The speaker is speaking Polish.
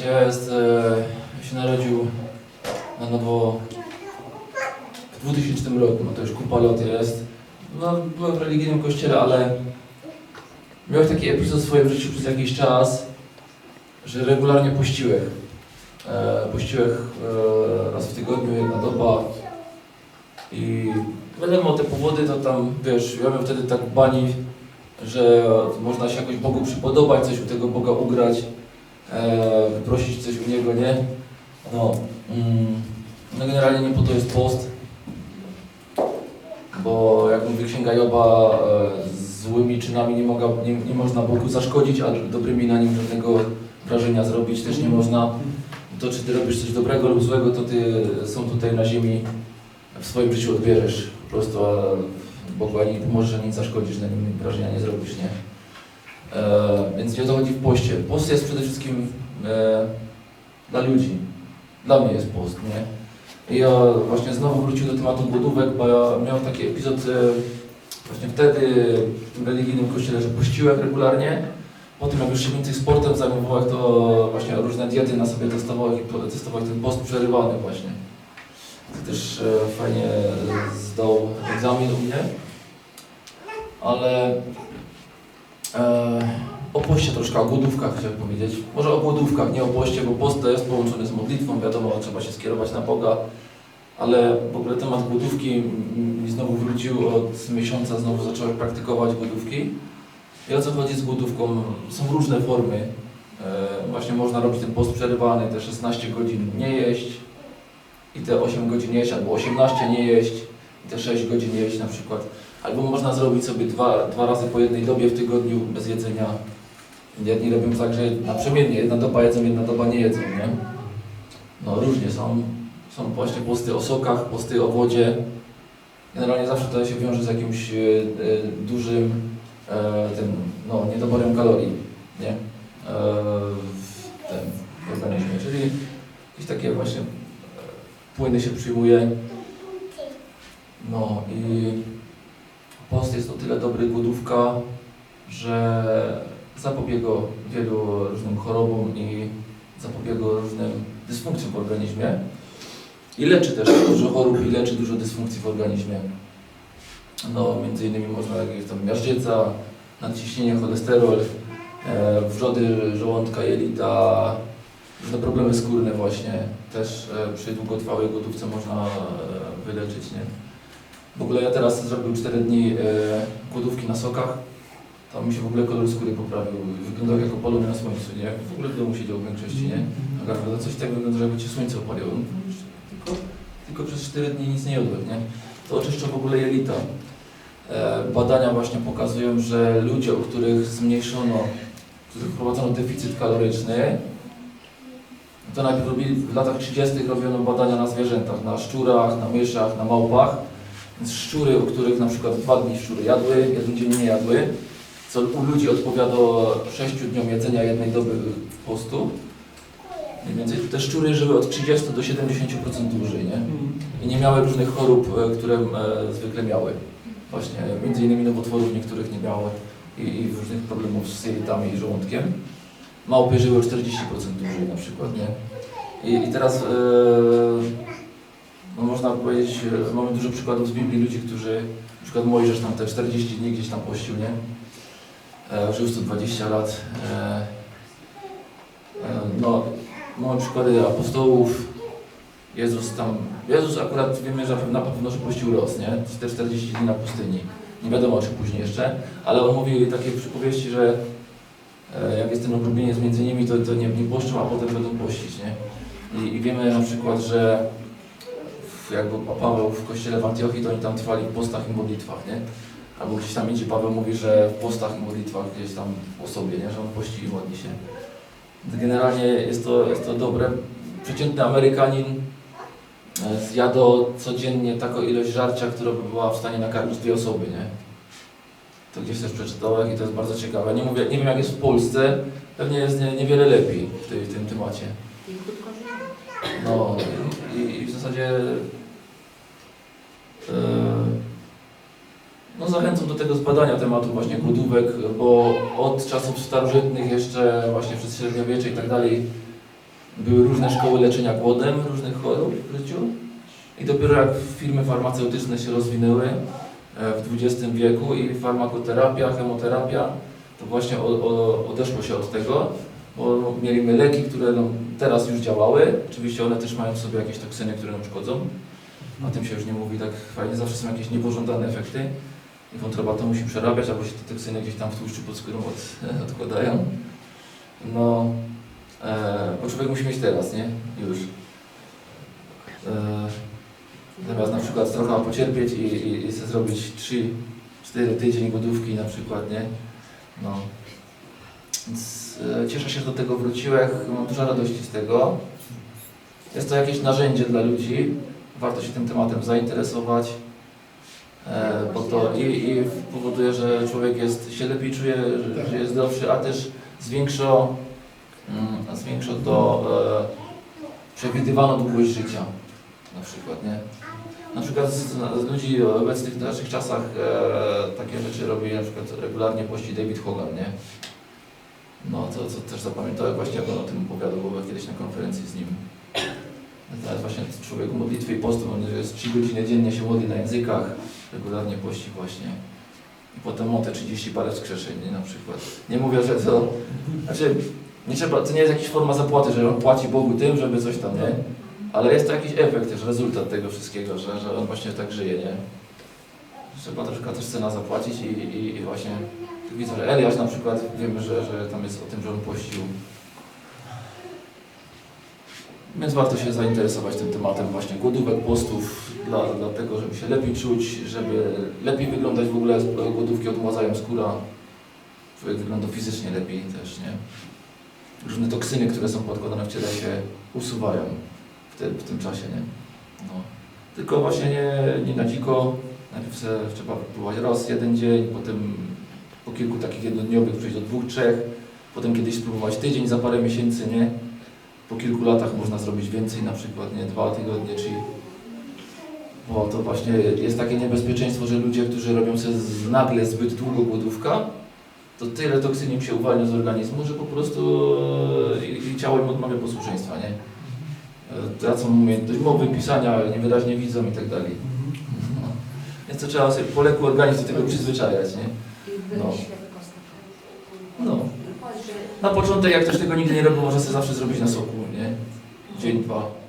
Słuchajcie, jest, e, się narodził na nowo w 2000 roku, no to już kupa lat jest. No, byłem w religijnym kościele, ale miałem taki epizod w swoim życiu przez jakiś czas, że regularnie pościłem. E, e, raz w tygodniu, jedna doba. I wiadomo, te powody to tam, wiesz, ja miałem wtedy tak bani, że można się jakoś Bogu przypodobać, coś u tego Boga ugrać, e, wyprosić coś u Niego, nie? No, mm, no generalnie nie po to jest post, bo jak mówi Księga Joba, e, złymi czynami nie, moga, nie, nie można Bogu zaszkodzić, a dobrymi na Nim żadnego wrażenia zrobić też nie można. To, czy Ty robisz coś dobrego lub złego, to Ty są tutaj na ziemi, w swoim życiu odbierzesz po prostu, a Bogu ani nie pomożesz, ani zaszkodzisz, na nim wrażenia nie zrobisz, nie? E, więc nie o to chodzi w poście. Post jest przede wszystkim e, dla ludzi. Dla mnie jest post, nie? I ja właśnie znowu wrócił do tematu głodówek, bo ja miałem taki epizod e, właśnie wtedy w tym religijnym kościele, że pościłem regularnie. Potem jak już się więcej sportem zajmowałem, to właśnie różne diety na sobie testowałem i testowałem ten post przerywany właśnie. To też e, fajnie e, zdał egzamin u mnie. Ale e, o poście troszkę, o głodówkach chciałem powiedzieć. Może o głodówkach, nie o poście, bo post to jest połączony z modlitwą, wiadomo, trzeba się skierować na Boga. Ale w ogóle temat głodówki mi znowu wrócił, od miesiąca znowu zacząłem praktykować głodówki. I o co chodzi z głodówką? Są różne formy. E, właśnie można robić ten post przerywany, te 16 godzin nie jeść i te 8 godzin jeść, albo 18 nie jeść i te 6 godzin jeść na przykład. Albo można zrobić sobie dwa, dwa razy po jednej dobie w tygodniu bez jedzenia. Jedni robią tak, że naprzemiennie jedna doba jedzą, jedna doba nie jedzą, nie? No różnie są. Są właśnie posty o sokach, posty o wodzie. Generalnie zawsze to się wiąże z jakimś e, e, dużym e, tym, no, niedoborem kalorii, nie? E, w tym organizmie, czyli jakieś takie właśnie płyny się przyjmuje. No i post jest o tyle dobry głodówka, że zapobiega wielu różnym chorobom i zapobiega różnym dysfunkcjom w organizmie. I leczy też dużo chorób i leczy dużo dysfunkcji w organizmie. No, między innymi można jakieś tam miażdżyca, nadciśnienie, cholesterol, e, wrzody żołądka, jelita, różne problemy skórne właśnie też e, przy długotrwałej gotówce można e, wyleczyć, nie? W ogóle ja teraz zrobił 4 dni e, głodówki na sokach, to mi się w ogóle kolor skóry poprawił, wyglądał jak opalony na słońcu, nie? W ogóle w domu siedział w większości, nie? A Gabriela, coś tak wygląda, że jakby cię słońce opaliło. No, Tylko, tylko przez 4 dni nic nie jadłem, nie? To oczyszcza w ogóle jelita. E, badania właśnie pokazują, że ludzie, u których zmniejszono, u których wprowadzono deficyt kaloryczny, to najpierw robili, w latach 30. robiono badania na zwierzętach, na szczurach, na myszach, na małpach. Szczury, u których na przykład dwa dni szczury jadły, jeden dzień nie jadły, co u ludzi odpowiada 6 dniom jedzenia jednej doby postu. Mniej więcej te szczury żyły od 30 do 70% dłużej, nie? I nie miały różnych chorób, e, które e, zwykle miały. Właśnie, między innymi nowotworów niektórych nie miały i, i różnych problemów z jelitami i żołądkiem. Małpy żyły o 40% dłużej na przykład, nie? I, i teraz e, no można powiedzieć, e, mamy dużo przykładów z Biblii ludzi, którzy, na przykład Mojżesz tam te 40 dni gdzieś tam pościł, nie? E, żył 120 lat. E, e, no, mamy przykłady apostołów. Jezus tam, Jezus akurat wiemy, że na pewno, że pościł los, nie? Te 40 dni na pustyni. Nie wiadomo, czy później jeszcze, ale on mówi takie przypowieści, że e, jak jest ten obrobieniec między nimi, to, to nie, nie poszczą, a potem będą pościć, nie? I, I wiemy na przykład, że jakby Paweł w kościele w Antiochii, to oni tam trwali w postach i modlitwach, nie? Albo gdzieś tam indziej Paweł mówi, że w postach i modlitwach gdzieś tam o sobie, nie? Że on pości i modli się. Generalnie jest to, jest to dobre. Przeciętny Amerykanin e, zjada codziennie taką ilość żarcia, która by była w stanie nakarmić dwie osoby, nie? To gdzieś też przeczytałem i to jest bardzo ciekawe. Nie, mówię, nie wiem jak jest w Polsce, pewnie jest nie, niewiele lepiej w, tej, w tym temacie. No i, i w zasadzie no zachęcam do tego zbadania tematu właśnie głodówek, bo od czasów starożytnych jeszcze właśnie przez średniowiecze i tak dalej były różne szkoły leczenia głodem różnych chorób w życiu. I dopiero jak firmy farmaceutyczne się rozwinęły e, w XX wieku i farmakoterapia, chemoterapia, to właśnie odeszło się od tego, bo mieliśmy leki, które no, teraz już działały. Oczywiście one też mają w sobie jakieś toksyny, które nam szkodzą. O tym się już nie mówi tak fajnie. Zawsze są jakieś niepożądane efekty. I wątroba to musi przerabiać, albo się te toksyny gdzieś tam w tłuszczu pod skórą od, odkładają. No, e, bo człowiek musi mieć teraz, nie? Już. E, zamiast na przykład trochę pocierpieć i, i, i zrobić 3-4 tydzień głodówki na przykład, nie? No. Więc e, cieszę się, że do tego wróciłem. Mam dużo radości z tego. Jest to jakieś narzędzie dla ludzi. Warto się tym tematem zainteresować. E, bo to i, i powoduje, że człowiek jest, się lepiej czuje, że, jest zdrowszy, a też zwiększa, mm, zwiększa to e, przewidywaną długość życia. Na przykład, nie? Na przykład z, z ludzi obecnych w naszych czasach e, takie rzeczy robi na przykład regularnie pości David Hogan, nie? No to, to też zapamiętałem właśnie, jak on o tym opowiadał, bo kiedyś na konferencji z nim. Teraz właśnie człowiek modlitwy i postu, on jest 3 godziny dziennie się modli na językach, regularnie pości właśnie. I potem o te 30 parę wskrzeszeń, nie, na przykład. Nie mówię, że to... Znaczy, nie trzeba, to nie jest jakaś forma zapłaty, że on płaci Bogu tym, żeby coś tam, nie? Ale jest to jakiś efekt też, rezultat tego wszystkiego, że, że on właśnie tak żyje, nie? Trzeba troszkę też cena zapłacić i, i, i właśnie widzę, że Eliasz na przykład, wiemy, że, że tam jest o tym, że on pościł. Więc warto się zainteresować tym tematem właśnie głodówek, postów, dla, dlatego, żeby się lepiej czuć, żeby lepiej wyglądać w ogóle, głodówki odmładzają skóra, wygląda fizycznie lepiej też, nie? Różne toksyny, które są podkładane w ciele się usuwają w, te, w tym czasie, nie? No. Tylko właśnie nie, nie na dziko, najpierw trzeba wypływać raz, jeden dzień, potem po kilku takich jednodniowych przejść do dwóch, trzech, potem kiedyś spróbować tydzień za parę miesięcy, nie? Po kilku latach można zrobić więcej, na przykład nie dwa tygodnie, czyli bo to właśnie jest takie niebezpieczeństwo, że ludzie, którzy robią sobie nagle zbyt długo głodówka, to tyle toksyn im się uwalnia z organizmu, że po prostu e, i, i ciało im odmawia posłuszeństwa, nie? Tracą umiejętność mowy, pisania, niewyraźnie widzą i tak dalej. No. Więc to trzeba sobie poległy organizm do tego przyzwyczajać, nie? No. No. Na początek, jak ktoś tego nigdy nie robił, może sobie zawsze zrobić na soku, nie? Dzień, dwa.